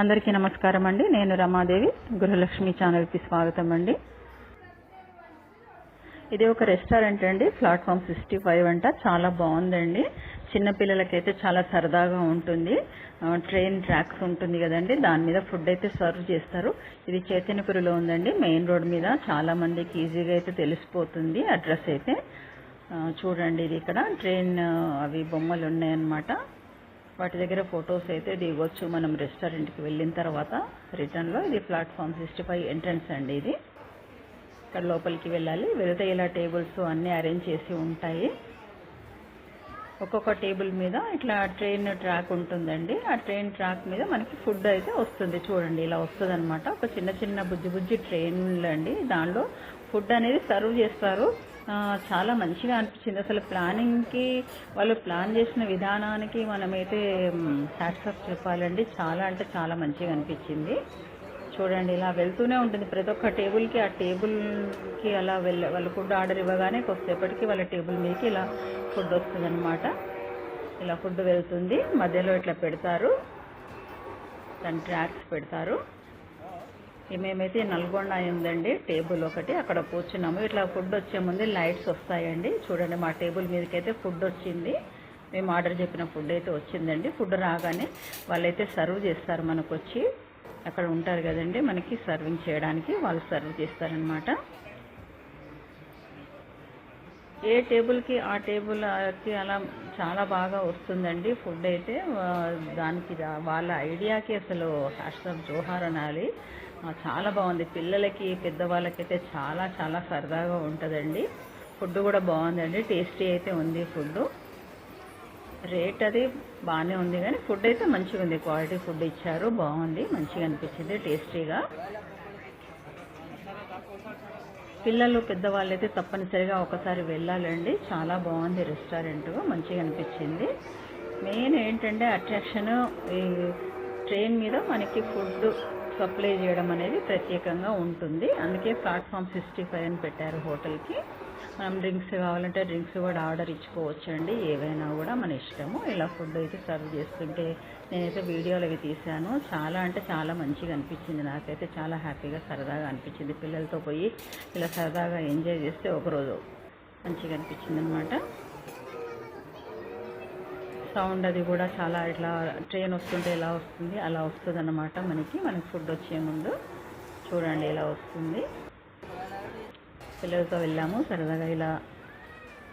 అందరికీ నమస్కారం అండి. నేను రమాదేవి గృహలక్ష్మి ఛానల్కి స్వాగతం అండి. ఇది ఒక రెస్టారెంట్ అండి. ప్లాట్ఫామ్ సిక్స్టీ ఫైవ్ అంట. చాలా బాగుందండి. చిన్నపిల్లలకైతే చాలా సరదాగా ఉంటుంది. ట్రైన్ ట్రాక్స్ ఉంటుంది కదండి. దాని మీద ఫుడ్ అయితే సర్వ్ చేస్తారు. ఇది చైతన్యపురిలో ఉందండి. మెయిన్ రోడ్ మీద చాలా మందికి ఈజీగా అయితే తెలిసిపోతుంది అడ్రస్ అయితే. చూడండి ఇది ఇక్కడ. ట్రైన్ అవి బొమ్మలు ఉన్నాయన్నమాట. వాటి దగ్గర ఫొటోస్ అయితే దిగొచ్చు. మనం రెస్టారెంట్కి వెళ్ళిన తర్వాత రిటర్న్లో ఇది ప్లాట్ఫామ్ సిక్స్టీ ఫైవ్ ఎంట్రన్స్ అండి ఇది. ఇక్కడ లోపలికి వెళ్ళాలి. వెళితే ఇలా టేబుల్స్ అన్నీ అరేంజ్ చేసి ఉంటాయి. ఒక్కొక్క టేబుల్ మీద ఇట్లా ట్రైన్ ట్రాక్ ఉంటుందండి. ఆ ట్రైన్ ట్రాక్ మీద మనకి ఫుడ్ అయితే వస్తుంది. చూడండి ఇలా వస్తుంది అనమాట ఒక చిన్న చిన్న బుజ్జి బుజ్జి ట్రైన్లు అండి. దానిలో ఫుడ్ అనేది సర్వ్ చేస్తారు. చాలా మంచిగా అనిపించింది. అసలు ప్లానింగ్కి వాళ్ళు ప్లాన్ చేసిన విధానానికి మనమైతే హ్యాట్సప్ చెప్పాలండి. చాలా అంటే చాలా మంచిగా అనిపించింది. చూడండి ఇలా వెళ్తూనే ఉంటుంది. ప్రతి ఒక్క టేబుల్కి ఆ టేబుల్కి అలా వెళ్ళ వాళ్ళు ఫుడ్ ఆర్డర్ ఇవ్వగానే కొద్దిసేపటికి వాళ్ళ టేబుల్ మీదకి ఇలా ఫుడ్ వస్తుందన్నమాట. ఇలా ఫుడ్ వెళ్తుంది. మధ్యలో ఇట్లా పెడతారు. దాని ట్రాక్స్ పెడతారు. మేమైతే నల్గొండ ఉందండి టేబుల్ ఒకటి అక్కడ కూర్చున్నాము. ఇట్లా ఫుడ్ వచ్చే ముందు లైట్స్ వస్తాయండి. చూడండి మా టేబుల్ మీదకైతే ఫుడ్ వచ్చింది. మేము ఆర్డర్ చెప్పిన ఫుడ్ అయితే వచ్చిందండి. ఫుడ్ రాగానే వాళ్ళైతే సర్వ్ చేస్తారు మనకు వచ్చి అక్కడ ఉంటారు కదండి మనకి సర్వింగ్ చేయడానికి వాళ్ళు సర్వ్ చేస్తారనమాట ఏ టేబుల్కి ఆ టేబుల్కి అలా చాలా బాగా వస్తుందండి ఫుడ్ అయితే. దానికి వాళ్ళ ఐడియాకి అసలు హ్యాష్టాగ్ జోహార్ అనాలి. చాలా బాగుంది. పిల్లలకి పెద్దవాళ్ళకైతే చాలా చాలా సరదాగా ఉంటుందండి. ఫుడ్ కూడా బాగుందండి. టేస్టీ అయితే ఉంది ఫుడ్ రేట్ అది బాగానే ఉంది కానీ ఫుడ్ అయితే మంచిగా ఉంది క్వాలిటీ ఫుడ్ ఇచ్చారు. బాగుంది. మంచిగా అనిపించింది. టేస్టీగా పిల్లలు పెద్దవాళ్ళు అయితే తప్పనిసరిగా ఒకసారి వెళ్ళాలండి. చాలా బాగుంది రెస్టారెంట్. మంచిగా అనిపించింది. మెయిన్ ఏంటంటే అట్రాక్షన్ ఈ ట్రైన్ మీద మనకి ఫుడ్ సప్లై చేయడం అనేది ప్రత్యేకంగా ఉంటుంది. అందుకే ప్లాట్ఫామ్ సిక్స్టీ ఫైవ్ అని పెట్టారు హోటల్కి. మనం డ్రింక్స్ కావాలంటే డ్రింక్స్ కూడా ఆర్డర్ ఇచ్చుకోవచ్చు అండి ఏవైనా కూడా మన ఇష్టము. ఇలా ఫుడ్ అయితే సర్వ్ చేస్తుంటే నేనైతే వీడియోలు అవి తీశాను. చాలా అంటే చాలా మంచిగా అనిపించింది. నాకైతే చాలా హ్యాపీగా సరదాగా అనిపించింది. పిల్లలతో పోయి ఇలా సరదాగా ఎంజాయ్ చేస్తే ఒకరోజు మంచిగా అనిపించింది అనమాట సౌండ్ అది కూడా చాలా ఇట్లా ట్రైన్ వస్తుంటే ఎలా వస్తుంది? అలా వస్తుంది మనకి. మనకి ఫుడ్ వచ్చే ముందు. చూడండి ఎలా వస్తుంది. పిల్లలతో వెళ్ళాము. సరదాగా ఇలా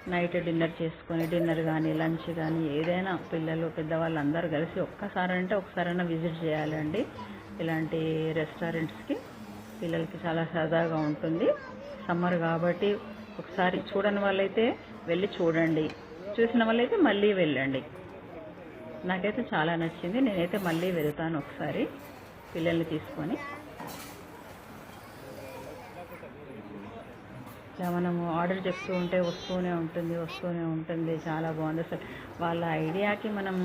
నైట్ డిన్నర్ చేసుకొని డిన్నర్ కానీ లంచ్ కానీ ఏదైనా పిల్లలు పెద్దవాళ్ళు అందరూ కలిసి ఒక్కసారి అంటే ఒకసారైనా విజిట్ చేయాలండి. ఇలాంటి రెస్టారెంట్స్కి పిల్లలకి చాలా సరదాగా ఉంటుంది. సమ్మర్ కాబట్టి ఒకసారి చూడని వాళ్ళైతే వెళ్ళి చూడండి. చూసిన వాళ్ళైతే మళ్ళీ వెళ్ళండి. నాకైతే చాలా నచ్చింది. నేనైతే మళ్ళీ వెళ్తాను ఒకసారి పిల్లల్ని తీసుకొని. ఇలా మనము ఆర్డర్ చెప్తూ ఉంటే వస్తూనే ఉంటుంది వస్తూనే ఉంటుంది. చాలా బాగుంది. అసలు వాళ్ళ ఐడియాకి మనం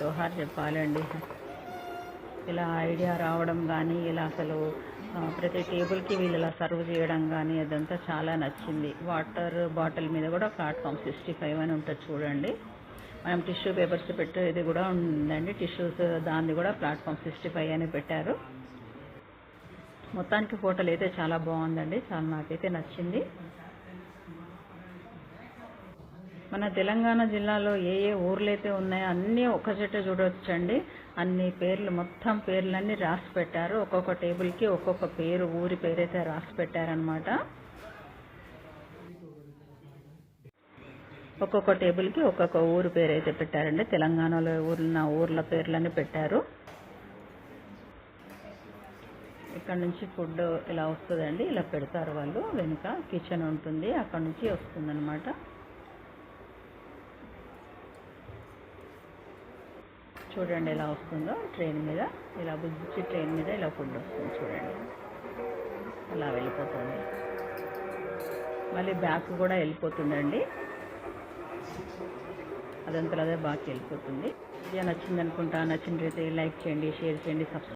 జోహార్ చెప్పాలండి. ఇలా ఐడియా రావడం కానీ ఇలా అసలు ప్రతి టేబుల్కి వీళ్ళు ఇలా సర్వ్ చేయడం కానీ అదంతా చాలా నచ్చింది. వాటర్ బాటిల్ మీద కూడా ప్లాట్ఫామ్ సిక్స్టీ ఫైవ్ అని ఉంటుంది చూడండి. మనం టిష్యూ పేపర్స్ పెట్టేది కూడా ఉందండి. టిష్యూస్ దాన్ని కూడా ప్లాట్ఫామ్ సిక్స్టీ ఫైవ్ అని పెట్టారు. మొత్తానికి హోటల్ అయితే చాలా బాగుందండి. చాలా నాకైతే నచ్చింది. మన తెలంగాణ జిల్లాలో ఏ ఏ ఊర్లు అయితే ఉన్నాయో అన్నీ ఒక చెట్టు చూడవచ్చండి అన్ని పేర్లు మొత్తం పేర్లన్నీ రాసి పెట్టారు. ఒక్కొక్క టేబుల్కి ఒక్కొక్క పేరు ఊరి పేరైతే రాసి పెట్టారనమాట ఒక్కొక్క టేబుల్కి ఒక్కొక్క ఊరు పేరు అయితే పెట్టారండి. తెలంగాణలో ఉన్న ఊర్ల పేర్లన్నీ పెట్టారు. ఇక్కడ నుంచి ఫుడ్ ఇలా వస్తుందండి ఇలా పెడతారు వాళ్ళు. వెనుక కిచెన్ ఉంటుంది అక్కడ నుంచి వస్తుందన్నమాట. చూడండి ఎలా వస్తుందో ట్రైన్ మీద ఇలా బుజ్జి ట్రైన్ మీద ఇలా ఫుడ్ వస్తుంది చూడండి. అలా వెళ్ళిపోతుంది. మళ్ళీ బ్యాక్ కూడా వెళ్ళిపోతుందండి. అదంతా అదే బాగా వెళ్ళిపోతుంది. ఇది నచ్చింది అనుకుంటా నచ్చినట్లయితే లైక్ చేయండి షేర్ చేయండి సబ్స్క్రైబ్